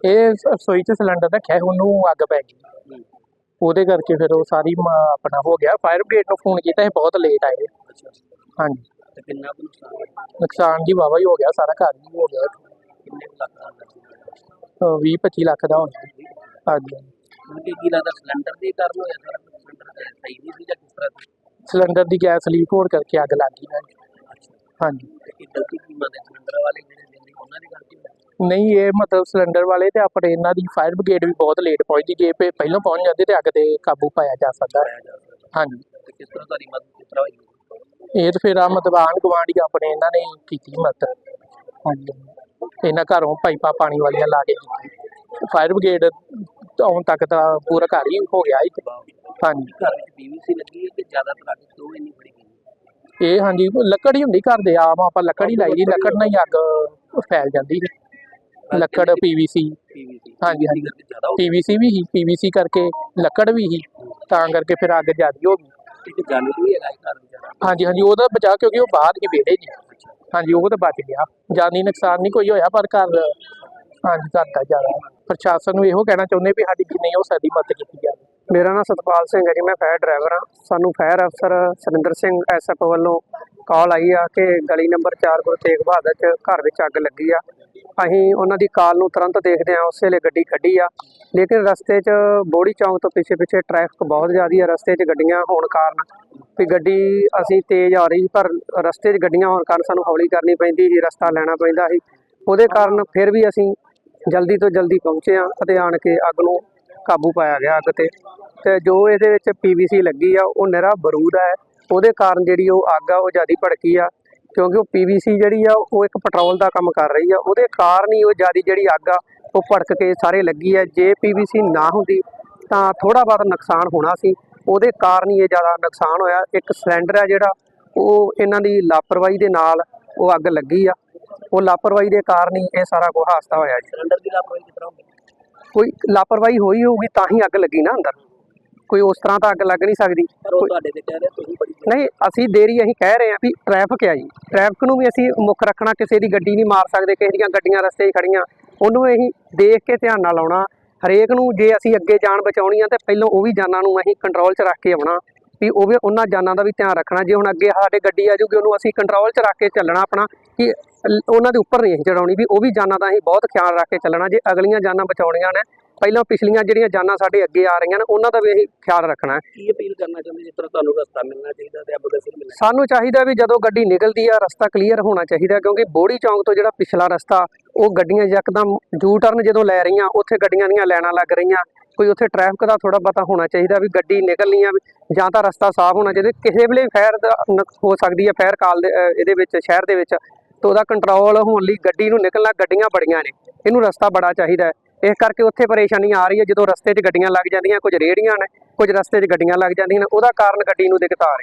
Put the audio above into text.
ਇਹ ਰਸੋਈ 'ਚ ਸਿਲੰਡਰ ਰੱਖਿਆ ਉਹਨੂੰ ਅੱਗ ਪੈ ਗਈ। ਉਹਦੇ ਕਰਕੇ ਫਿਰ ਉਹ ਸਾਰੀ ਆਪਣਾ ਹੋ ਗਿਆ। ਫਾਇਰ ਬ੍ਰਿਗੇਡ ਨੂੰ ਫੋਨ ਕੀਤਾ ਸੀ ਬਹੁਤ ਲੇਟ ਆਏ। ਹਾਂਜੀ। ਕਿੰਨਾ ਨੁਕਸਾਨ ਜੀ ਵਾਵਾ ਹੀ ਹੋ ਗਿਆ ਸਾਰਾ ਘਰ ਹੀ ਹੋ ਗਿਆ। ਕਿੰਨੇ ਲੱਖ ਦਾ ਅੰਦਾਜ਼ਾ? 20 25 ਲੱਖ ਦਾ ਹੋਣਾ। ਹਾਂਜੀ। ਕੀ ਕੀ ਲੱਗਦਾ ਸਿਲੰਡਰ ਦੇ ਕਾਰਨ ਹੋਇਆ ਸਾਰਾ? ਸਿਲੰਡਰ ਸਹੀ ਨਹੀਂ ਸੀ ਜਾਂ ਕਿਸ ਤਰ੍ਹਾਂ? ਸਿਲੰਡਰ ਦੀ ਗੈਸ ਲੀਕ ਹੋਣ ਕਰਕੇ ਅੱਗ ਲੱਗ ਗਈ। ਹਾਂਜੀ। ਇਹ ਗਲਤੀ ਕੀ ਮੰਨਦੇ ਸਿਲੰਡਰ ਵਾਲੇ ਜਿਹੜੇ ਦਿੰਦੇ ਉਹਨਾਂ ਦੀ ਗਲਤੀ ਨਹੀਂ ਇਹ ਮਤਲਬ ਸਿਲੰਡਰ ਵਾਲੇ ਤੇ ਆਪਣੇ ਇਹਨਾਂ ਦੀ ਫਾਇਰ ਬ੍ਰਿਗੇਡ ਵੀ ਬਹੁਤ ਲੇਟ ਪਹੁੰਚਦੀ ਜੇ ਪੇ ਪਹਿਲਾਂ ਪਹੁੰਚ ਜਾਂਦੇ ਤੇ ਅੱਗ ਤੇ ਕਾਬੂ ਪਾਇਆ ਜਾ ਸਕਦਾ। ਹਾਂਜੀ। ਤੇ ਕਿਸ ਤਰ੍ਹਾਂ ਤੁਹਾਡੀ ਮਦਦ ਕਿਸ ਤਰ੍ਹਾਂ ਹੋਈ ਇਹ ਤਾਂ ਫਿਰ ਆ ਮਤਲਬ ਹੀ ਆਪਣੇ ਇਹਨਾਂ ਨੇ ਕੀਤੀ ਮਦਦ। ਹਾਂਜੀ। ਇਹਨਾਂ ਘਰੋਂ ਪਾਈਪਾਂ ਪਾਣੀ ਵਾਲੀਆਂ ਲਾ ਕੇ ਫਾਇਰ ਬ੍ਰਿਗੇਡ ਆਉਣ ਤੱਕ ਤਾਂ ਪੂਰਾ ਘਰ ਹੀ ਹੋ ਗਿਆ ਸੀ। ਹਾਂਜੀ। ਘਰ ਵਿੱਚ ਪੀਵੀਸੀ ਲੱਗੀ ਹੈ ਕਿ ਜ਼ਿਆਦਾ ਤਰ੍ਹਾਂ ਕਿਉਂ ਇੰਨੀ ਬੜੀ ਇਹ ਹਾਂਜੀ ਲੱਕੜ ਹੀ ਹੁੰਦੀ ਘਰ ਦੇ ਆਮ ਆਪਾਂ ਲੱਕੜ ਹੀ ਲਾਈ ਦੀ ਲੱਕੜ ਨਾਲ ਹੀ ਅੱਗ ਫੈਲ ਜਾਂਦੀ ਹੈ ਲੱਕੜ ਪੀਵੀਸੀ। ਪੀਵੀਸੀ। ਹਾਂਜੀ, ਹਾਂਜੀ। ਕਰਕੇ ਜ਼ਿਆਦਾ ਹੋ ਪੀਵੀਸੀ ਵੀ ਹੀ ਪੀਵੀਸੀ ਕਰਕੇ ਲੱਕੜ ਵੀ ਹੀ ਤਾਂ ਕਰਕੇ ਫਿਰ ਅੱਗ ਜ਼ਿਆਦੀ ਹੋ ਗਈ। ਗਈ ਕਿ ਜਾਨਵਰ ਵੀ ਹੈਗਾ ਇਹ ਘਰ ਵਿਚਾਰਾ ਹਾਂਜੀ ਹਾਂਜੀ ਉਹਦਾ ਬਚਾ ਕਿਉਂਕਿ ਉਹ ਬਾਹਰ ਹੀ ਵਿਹੜੇ ਜੀ ਹਾਂਜੀ ਉਹ ਤਾਂ ਬਚ ਗਿਆ। ਜਾਨੀ ਨੁਕਸਾਨ ਨਹੀਂ ਕੋਈ ਹੋਇਆ ਪਰ ਘਰ ਹਾਂਜੀ ਦਾ ਜ਼ਿਆਦਾ। ਪ੍ਰਸ਼ਾਸਨ ਨੂੰ ਇਹੋ ਕਹਿਣਾ ਚਾਹੁੰਦੇ ਵੀ ਸਾਡੀ ਜਿੰਨੀ ਹੋ ਸਕਦੀ ਮਦਦ ਕੀਤੀ ਜਾਵੇ। ਮੇਰਾ ਨਾਮ ਸਤਪਾਲ ਸਿੰਘ ਹੈ ਜੀ ਮੈਂ ਫਾਇਰ ਡਰਾਈਵਰ ਹਾਂ। ਸਾਨੂੰ ਫਾਇਰ ਅਫਸਰ ਸੁਰਿੰਦਰ ਸਿੰਘ ਐਸਐਫ ਵੱਲੋਂ ਕਾਲ ਆਈ ਆ ਕਿ ਗਲੀ ਨੰਬਰ 4 ਗੁਰੂ ਤੇਗ ਬਹਾਦਰ ਚ ਘਰ ਵਿੱਚ ਅੱਗ ਲੱਗੀ ਆ। ਅਸੀਂ ਉਹਨਾਂ ਦੀ ਕਾਲ ਨੂੰ ਤੁਰੰਤ ਦੇਖਦੇ ਆ ਉਸੇ ਵੇਲੇ ਗੱਡੀ ਕੱਢੀ ਆ। ਲੇਕਿਨ ਰਸਤੇ 'ਚ ਬੋੜੀ ਚੌਂਕ ਤੋਂ ਪਿੱਛੇ ਪਿੱਛੇ ਟ੍ਰੈਫਿਕ ਬਹੁਤ ਜ਼ਿਆਦੀ ਆ, ਰਸਤੇ 'ਚ ਗੱਡੀਆਂ ਹੋਣ ਕਾਰਨ। ਵੀ ਗੱਡੀ ਅਸੀਂ ਤੇਜ਼ ਆ ਰਹੀ, ਪਰ ਰਸਤੇ 'ਚ ਗੱਡੀਆਂ ਹੋਣ ਕਾਰਨ ਸਾਨੂੰ ਹੌਲੀ ਕਰਨੀ ਪੈਂਦੀ ਸੀ, ਰਸਤਾ ਲੈਣਾ ਪੈਂਦਾ ਸੀ। ਉਹਦੇ ਕਾਰਨ ਫਿਰ ਵੀ ਅਸੀਂ ਜਲਦੀ ਤੋਂ ਜਲਦੀ ਪਹੁੰਚੇ ਆ ਅਤੇ ਆਣ ਕੇ ਅੱਗ ਨੂੰ ਕਾਬੂ ਪਾਇਆ ਗਿਆ ਅੱਗ ਤੇ। ਤੇ ਜੋ ਇਹਦੇ ਵਿੱਚ ਪੀਵੀਸੀ ਲੱਗੀ ਆ, ਉਹ ਨਿਹਰਾ ਬਰੂਦ ਹੈ ਉਹਦੇ ਕਾਰਨ ਜਿਹੜੀ ਉਹ ਅੱਗ ਆ, ਉਹ ਜਿਆਦੀ ਭੜਕੀ ਆ। ਕਿਉਂਕਿ ਉਹ ਪੀਵੀਸੀ ਜਿਹੜੀ ਆ ਉਹ ਇੱਕ ਪੈਟਰੋਲ ਦਾ ਕੰਮ ਕਰ ਰਹੀ ਆ। ਉਹਦੇ ਕਾਰਨ ਹੀ ਉਹ ਜਿਆਦੀ ਜਿਹੜੀ ਅੱਗ ਆ ਉਹ ਭੜਕ ਕੇ ਸਾਰੇ ਲੱਗੀ ਆ। ਜੇ ਪੀਵੀਸੀ ਨਾ ਹੁੰਦੀ ਤਾਂ ਥੋੜਾ ਬਹੁਤ ਨੁਕਸਾਨ ਹੋਣਾ ਸੀ। ਉਹਦੇ ਕਾਰਨ ਹੀ ਇਹ ਜ਼ਿਆਦਾ ਨੁਕਸਾਨ ਹੋਇਆ। ਇੱਕ ਸਿਲੰਡਰ ਆ ਜਿਹੜਾ ਉਹ ਇਹਨਾਂ ਦੀ ਲਾਪਰਵਾਹੀ ਦੇ ਨਾਲ ਉਹ ਅੱਗ ਲੱਗੀ ਆ। ਉਹ ਲਾਪਰਵਾਹੀ ਦੇ ਕਾਰਨ ਹੀ ਇਹ ਸਾਰਾ ਕੁਝ ਹਾਦਸਾ ਹੋਇਆ ਸਿਲੰਡਰ ਦੀ ਲਾਪਰਵਾਹੀ ਕਿਸ ਤਰ੍ਹਾਂ ਹੋ ਗਈ ਕੋਈ ਲਾਪਰਵਾਹੀ ਹੋਈ ਹੋਊਗੀ ਤਾਂ ਹੀ ਅੱਗ ਲੱਗੀ ਨਾ ਅੰਦਰ। ਕੋਈ ਉਸ ਤਰ੍ਹਾਂ ਤਾਂ ਅੱਗ ਲੱਗ ਨਹੀਂ ਸਕਦੀ। ਪਰ ਉਹ ਤੁਹਾਡੇ ਤੇ ਕਹਿ ਰਹੇ ਤੁਸੀਂ ਬੜੀ ਨਹੀਂ ਅਸੀਂ ਦੇਰੀ ਅਸੀਂ ਕਹਿ ਰਹੇ ਹਾਂ ਵੀ ਟ੍ਰੈਫਿਕ ਆ ਜੀ। ਟ੍ਰੈਫਿਕ ਨੂੰ ਵੀ ਅਸੀਂ ਮੁੱਖ ਰੱਖਣਾ ਕਿਸੇ ਦੀ ਗੱਡੀ ਨਹੀਂ ਮਾਰ ਸਕਦੇ ਕਿਸੇ ਦੀਆਂ ਗੱਡੀਆਂ ਰਸਤੇ 'ਚ ਖੜੀਆਂ। ਉਹਨੂੰ ਅਸੀਂ ਦੇਖ ਕੇ ਧਿਆਨ ਨਾਲ ਆਉਣਾ। ਹਰੇਕ ਨੂੰ ਜੇ ਅਸੀਂ ਅੱਗੇ ਜਾਨ ਬਚਾਉਣੀ ਆ ਤੇ ਪਹਿਲਾਂ ਉਹ ਵੀ ਜਾਨਾਂ ਨੂੰ ਅਸੀਂ ਕੰਟਰੋਲ 'ਚ ਰੱਖ ਕੇ ਆਉਣਾ। ਵੀ ਉਹ ਵੀ ਉਹਨਾਂ ਜਾਨਾਂ ਦਾ ਵੀ ਧਿਆਨ ਰੱਖਣਾ। ਜੇ ਹੁਣ ਅੱਗੇ ਸਾਡੇ ਗੱਡੀ ਆ ਜੂਗੀ ਉਹਨੂੰ ਅਸੀਂ ਕੰਟਰੋਲ 'ਚ ਰੱਖ ਕੇ ਚੱਲਣਾ ਆਪਣਾ। ਕਿ ਉਹਨਾਂ ਦੇ ਉੱਪਰ ਨਹੀਂ ਅਸੀਂ ਚੜਾਉਣੀ ਵੀ ਉਹ ਵੀ ਜਾਨਾਂ ਦਾ ਅਸੀਂ ਬਹੁਤ ਖਿਆਲ ਰੱਖ ਕੇ ਚੱਲਣਾ। ਜੇ ਅਗਲੀਆਂ ਜਾਨਾਂ ਬਚਾਉਣੀਆਂ ਨੇ ਪਹਿਲਾਂ ਪਿਛਲੀਆਂ ਜਿਹੜੀਆਂ ਜਾਨਾਂ ਸਾਡੇ ਅੱਗੇ ਆ ਰਹੀਆਂ ਨੇ ਉਹਨਾਂ ਦਾ ਵੀ ਅਸੀਂ ਖਿਆਲ ਰੱਖਣਾ ਹੈ। ਕੀ ਅਪੀਲ ਕਰਨਾ ਚਾਹੁੰਦੇ ਜਿਸ ਤਰ੍ਹਾਂ ਤੁਹਾਨੂੰ ਰਸਤਾ ਮਿਲਣਾ ਚਾਹੀਦਾ ਤੇ ਐਂਬੂਲੈਂਸ ਮਿਲਣਾ ਸਾਨੂੰ ਚਾਹੀਦਾ ਵੀ ਜਦੋਂ ਗੱਡੀ ਨਿਕਲਦੀ ਆ ਰਸਤਾ ਕਲੀਅਰ ਹੋਣਾ ਚਾਹੀਦਾ ਕਿਉਂਕਿ ਬੋੜੀ ਚੌਂਕ ਤੋਂ ਜਿਹੜਾ ਪਿਛਲਾ ਰਸਤਾ ਉਹ ਗੱਡੀਆਂ ਯਕਦਮ ਯੂ ਟਰਨ ਜਦੋਂ ਲੈ ਰਹੀਆਂ ਉੱਥੇ ਗੱਡੀਆਂ ਦੀਆਂ ਲਾਈਨਾਂ ਲੱਗ ਰਹੀਆਂ। ਕੋਈ ਉੱਥੇ ਟ੍ਰੈਫਿਕ ਦਾ ਥੋੜਾ ਪਤਾ ਹੋਣਾ ਚਾਹੀਦਾ ਵੀ ਗੱਡੀ ਨਿਕਲਣੀ ਆ ਜਾਂ ਤਾਂ ਰਸਤਾ ਸਾਫ਼ ਹੋਣਾ ਚਾਹੀਦਾ। ਕਿਸੇ ਵੇਲੇ ਨੁਕ- ਹੋ ਸਕਦੀ ਹੈ ਫਾਇਰ ਕਾਲ ਦੇ ਇਹਦੇ ਵਿੱਚ ਸ਼ਹਿਰ ਦੇ ਵਿੱਚ ਤੇ ਉਹਦਾ ਕੰਟਰੋਲ ਹੋਣ ਲਈ ਗੱਡੀ ਨੂੰ ਨਿਕਲਣਾ ਗੱਡੀਆਂ ਬੜੀਆਂ ਨੇ। ਇਹਨੂੰ ਰਸਤਾ ਬੜਾ ਚਾਹੀਦਾ ਇਸ ਕਰਕੇ ਉੱਥੇ ਪਰੇਸ਼ਾਨੀ ਆ ਰਹੀ ਹੈ। ਜਦੋਂ ਰਸਤੇ 'ਚ ਗੱਡੀਆਂ ਲੱਗ ਜਾਂਦੀਆਂ, ਕੁਝ ਰੇੜੀਆਂ ਨੇ, ਕੁਝ ਰਸਤੇ 'ਚ ਗੱਡੀਆਂ ਲੱਗ ਜਾਂਦੀਆਂ ਨੇ, ਉਹਦਾ ਕਾਰਨ ਗੱਡੀ ਨੂੰ ਦਿੱਕਤ ਆ ਰਹੀ